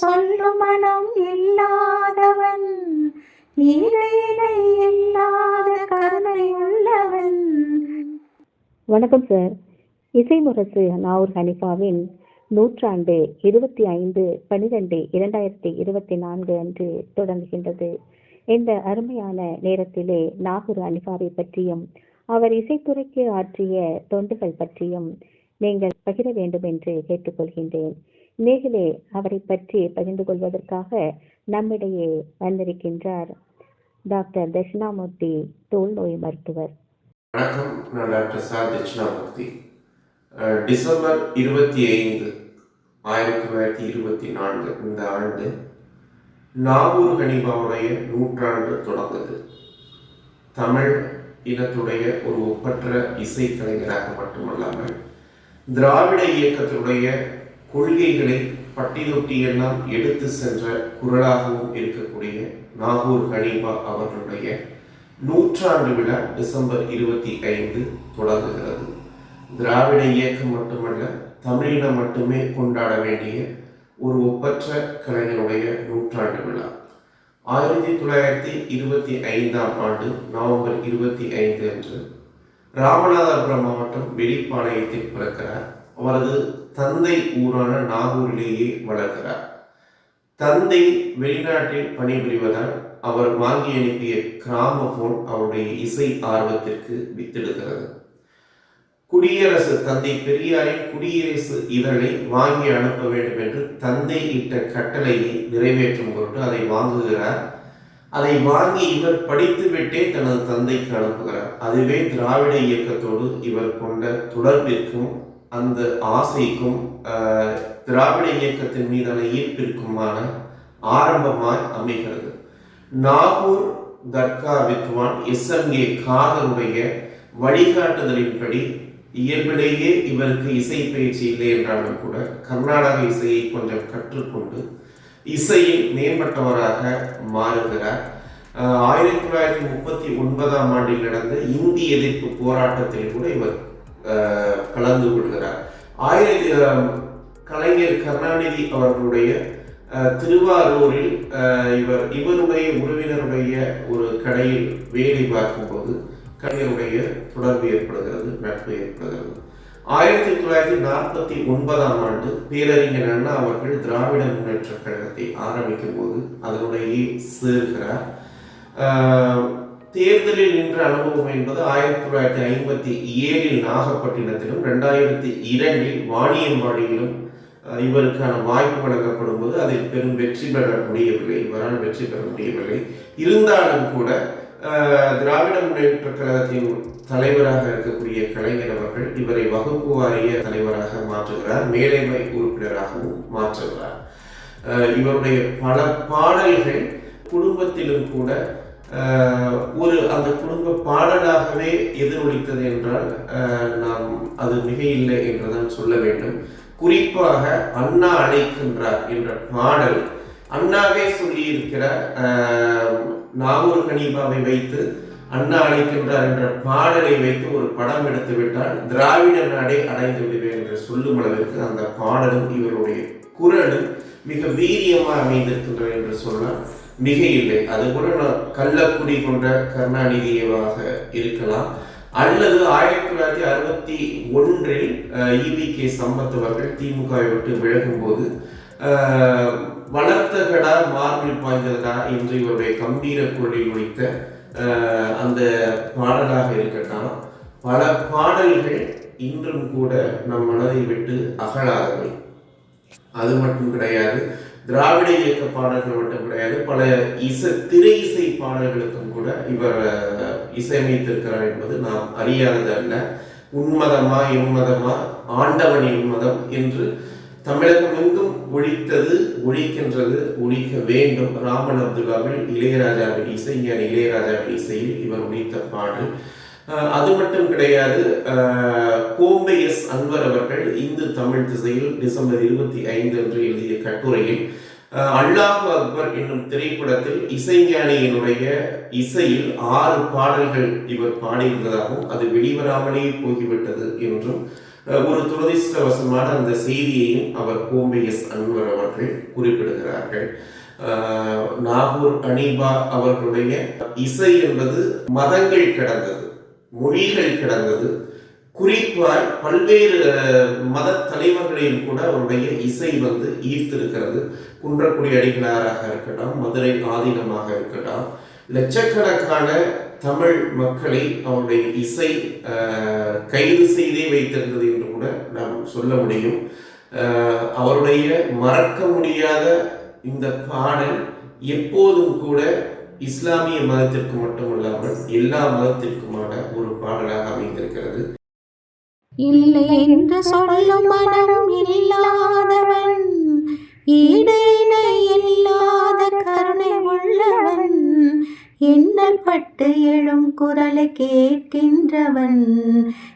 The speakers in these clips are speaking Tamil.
சொல்லும் மனம் இல்லாதவன் ஈடையிடை இல்லாத கருணை உள்ளவன். வணக்கம் சார் இசை முரசு நாவூர் ஹனிஃபாவின் நூற்றாண்டு இருபத்தி ஐந்து பனிரெண்டு இரண்டாயிரத்தி இருபத்தி நான்கு அன்று தொடங்குகின்றது. இந்த அருமையான நேரத்திலே நாகூர் அனிஃபாவை பற்றியும் அவர் இசைத்துறைக்கு ஆற்றிய தொண்டுகள் பற்றியும் நீங்கள் பகிர வேண்டும் என்று கேட்டுக்கொள்கின்றேன். நேகிலே அவரை பற்றி பகிர்ந்து கொள்வதற்காக நம்மிடையே வந்திருக்கின்றார் டாக்டர் தட்சிணாமூர்த்தி தோல் நோய் மருத்துவர். வணக்கம். நான் டாக்டர் சார் தட்சிணாமூர்த்தி. டிசம்பர் இருபத்தி ஐந்து ஆயிரத்தி தொள்ளாயிரத்தி இருபத்தி நான்கு இந்த ஆண்டு நாகூர் ஹனிபாவுடைய நூற்றாண்டு தொடங்குது. தமிழ் இனத்துடைய ஒரு ஒப்பற்ற இசைக்கலைஞராக மட்டுமல்லாமல் திராவிட இயக்கத்துடைய கொள்கைகளை பட்டிதொட்டி எல்லாம் எடுத்து சென்ற குரலாகவும் இருக்கக்கூடிய நாகூர் ஹனீபா அவர்களுடைய நூற்றாண்டு விழா டிசம்பர் இருபத்தி ஐந்து தொடங்குகிறது. திராவிட இயக்கம் மட்டுமல்ல தமிழினம் மட்டுமே கொண்டாட வேண்டிய ஒரு ஒப்பற்ற கலைஞருடைய நூற்றாண்டு விழா. ஆயிரத்தி தொள்ளாயிரத்தி இருபத்தி ஐந்தாம் ஆண்டு நவம்பர் இருபத்தி ஐந்து அன்று ராமநாதபுரம் மாவட்டம் வெளிப்பாளையத்தில் பிறக்கிறார். அவரது தந்தை ஊரான நாகூரிலேயே வளர்கிறார் தந்தை வெளிநாட்டில் பணிபுரிவதால் அவர் வாங்கி அனுப்பிய கிராமபோன் அவருடைய இசை ஆர்வத்திற்கு வித்திடுகிறது. குடியரசு தந்தை பெரியாரின் குடியரசு இதழை வாங்கி அனுப்ப வேண்டும் என்று தந்தை இட்ட கட்டளையை நிறைவேற்றும் பொருட்டு அதை வாங்குகிறார். அதை வாங்கி இவர் படித்துவிட்டே தனது தந்தைக்கு அனுப்புகிறார். அதுவே திராவிட இயக்கத்தோடு இவர் கொண்ட தொடர்பிற்கும் அந்த ஆசைக்கும் ஆஹ், திராவிட இயக்கத்தின் மீதான ஈர்ப்பிற்குமான ஆரம்பமாய் அமைகிறது. நாகூர் தர்கா வித்வான் எஸ். எம். ஏ. காதருடைய வழிகாட்டுதலின்படி இயல்பிலேயே இவருக்கு இசை பயிற்சி இல்லை என்றாலும் கூட கர்நாடக இசையை கொஞ்சம் கற்றுக்கொண்டு இசையில் மேம்பட்டவராக மாறுகிறார். ஆயிரத்தி தொள்ளாயிரத்தி முப்பத்தி ஒன்பதாம் ஆண்டில் நடந்த இந்தி எதிர்ப்பு போராட்டத்தில் கூட இவர் கலந்து கொள்கிறார். ஆயிரத்தி கலைஞர் கருணாநிதி அவர்களுடைய திருவாரூரில் இவர் இவருடைய உறவினருடைய ஒரு கடையில் வேலை பார்க்கும்போது கலைஞருடைய தொடர்பு ஏற்படுகிறது நட்பு ஏற்படுகிறது. ஆயிரத்தி தொள்ளாயிரத்தி நாற்பத்தி ஒன்பதாம் ஆண்டு பேரறிஞர் அண்ணா அவர்கள் திராவிட முன்னேற்ற கழகத்தை ஆரம்பிக்கும் போது அதனுடைய சேர்கிறார். தேர்தலில் நின்ற அனுபவம் என்பது ஆயிரத்தி தொள்ளாயிரத்தி ஐம்பத்தி ஏழில் நாகப்பட்டினத்திலும் ரெண்டாயிரத்தி இரண்டில் வாணியம்பாடியிலும் இவருக்கான வாய்ப்பு வழங்கப்படும் போது அதில் பெரும் வெற்றி பெற முடியவில்லை இவரால் வெற்றி பெற முடியவில்லை. இருந்தாலும் கூட திராவிட முன்னேற்ற கழகத்தின் தலைவராக இருக்கக்கூடிய கலைஞர் அவர்கள் இவரை வகுப்பு வாரிய தலைவராக மாற்றுகிறார் மேலைமை உறுப்பினராகவும் மாற்றுகிறார். இவருடைய பல பாடல்கள் குடும்பத்திலும் கூட ஒரு அந்த குடும்ப பாடலாகவே எதிரொலித்தது என்றால் நாம் அது மிக இல்லை என்றுதான் சொல்ல வேண்டும். குறிப்பாக அண்ணா அழைக்கின்றார் என்ற பாடல் அண்ணாவே சொல்லியிருக்கிற நாகூர் ஹனீபாவை வைத்து அண்ணா அழைக்கின்றார் என்ற பாடலை வைத்து ஒரு படம் எடுத்து விட்டால் திராவிட நாடே அடைந்து விடுவேன் என்று சொல்லும் அளவிற்கு அந்த பாடலும் இவருடைய குரலும் மிக வீரியமாக அமைந்திருக்கின்றன என்று சொன்னால் மிக இல்லை அது கூட நான் கள்ளக்குடி கொண்ட கருணாநிதியவாக இருக்கலாம். அல்லது ஆயிரத்தி தொள்ளாயிரத்தி அறுபத்தி ஒன்றில் இவி கே சம்பத் அவர்கள் திமுகவை விட்டு விலகும் போது வளர்த்தகடா வளர்த்த கடா மார்பில் பாய்ந்ததடா என்று இவருடைய கம்பீர குரலில் ஒழித்த அந்த பாடலாக இருக்கட்டும். பல பாடல்கள் இன்றும் கூட நம் மனதை விட்டு அகலாதவை அது மட்டும் கிடையாது திராவிட இயக்க பாடல்கள் மட்டும் கிடையாது பல இசை திரை இசை பாடல்களுக்கும் கூட இவர் இசையமைத்திருக்கிறார் என்பது நாம் அறியாதது அல்ல உன்மதமா எம்மதமா ஆண்டவன் எம்மதம் என்று தமிழகம் எங்கும் ஒழித்தது ஒழிக்கின்றது ஒழிக்க வேண்டும். ராமன் அப்துல்லாவில் இளையராஜாவின் இசை ஞானி இளையராஜாவின் இசையில் இவர் ஒழித்த பாடல். அது மட்டும் கிடையாது கோம்பை எஸ் அன்வர் அவர்கள் இந்து தமிழ் திசையில் டிசம்பர் இருபத்தி ஐந்து அன்று எழுதிய கட்டுரையில் அல்லாஹ் அக்பர் என்னும் திரைப்படத்தில் இசைஞானியினுடைய இசையில் ஆறு பாடல்கள் இவர் பாடியிருந்ததாகவும் அது வெளிவராமலே போகிவிட்டது என்றும் ஒரு துரதிர்ஷ்டவசமான அந்த செய்தியையும் அவர் கோம்பை எஸ் அன்வர் அவர்கள் குறிப்பிடுகிறார்கள். நாகூர் அனிபா அவர்களுடைய இசை என்பது மதங்கள் கடந்தது மொழிகள் கடந்தது. குறிப்பாய் பல்வேறு மத தலைவர்களையும் கூட அவருடைய இசை வந்து ஈர்த்திருக்கிறது. குன்றக்குடி அடிகளாராக இருக்கலாம் மதுரை ஆதீனமாக இருக்கலாம். லட்சக்கணக்கான தமிழ் மக்களை அவருடைய இசை கைது செய்தே வைத்திருந்தது என்று கூட நாம் சொல்ல முடியும். அவருடைய மறக்க முடியாத இந்த பாடல் எப்போதும் கூட இஸ்லாமிய மதத்திற்கு மட்டுமல்லாமல் எல்லா மதத்திற்குமான ஒரு பாடலாக அமைந்திருக்கிறது. இல்லை என்று சொல்லும் மனம் இல்லாதவன் ஈடு இல்லாத கருணை உள்ள எண்ணல் பட்டு எழும் குரலை கேட்கின்றவன்?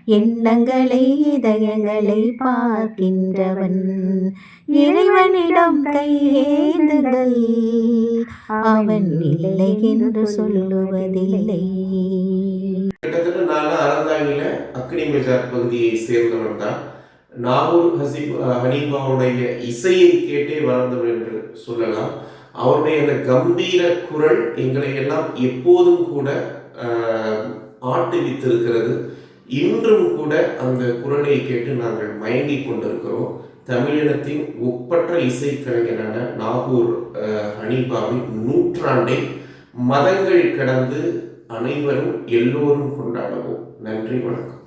எண்ணங்களை இதயங்களை பார்க்கின்றவன். இறைவனிடம் கையேந்துங்கள். அவன் இல்லை என்று சொல்லுவதில்லை. கிட்டத்தட்ட நான் அறந்தாங்கில அக்னி மெஜார் பகுதியை சேர்ந்தவன் தான். நாகூர் ஹசீப் ஹனீபாவுடைய இசையை கேட்டே வளர்ந்தவன் என்று சொல்லலாம். அவருடைய அந்த கம்பீர குரல் எங்களை எல்லாம் எப்போதும் கூட ஆட்டுவித்திருக்கிறது. இன்றும் கூட அந்த குரலை கேட்டு நாங்கள் மயங்கி கொண்டிருக்கிறோம். தமிழினத்தின் ஒப்பற்ற இசைக்கலைஞரான நாகூர் ஹனீபாவின் நூற்றாண்டை மதங்கள் கடந்து அனைவரும் எல்லோரும் கொண்டாடுவோம். நன்றி வணக்கம்.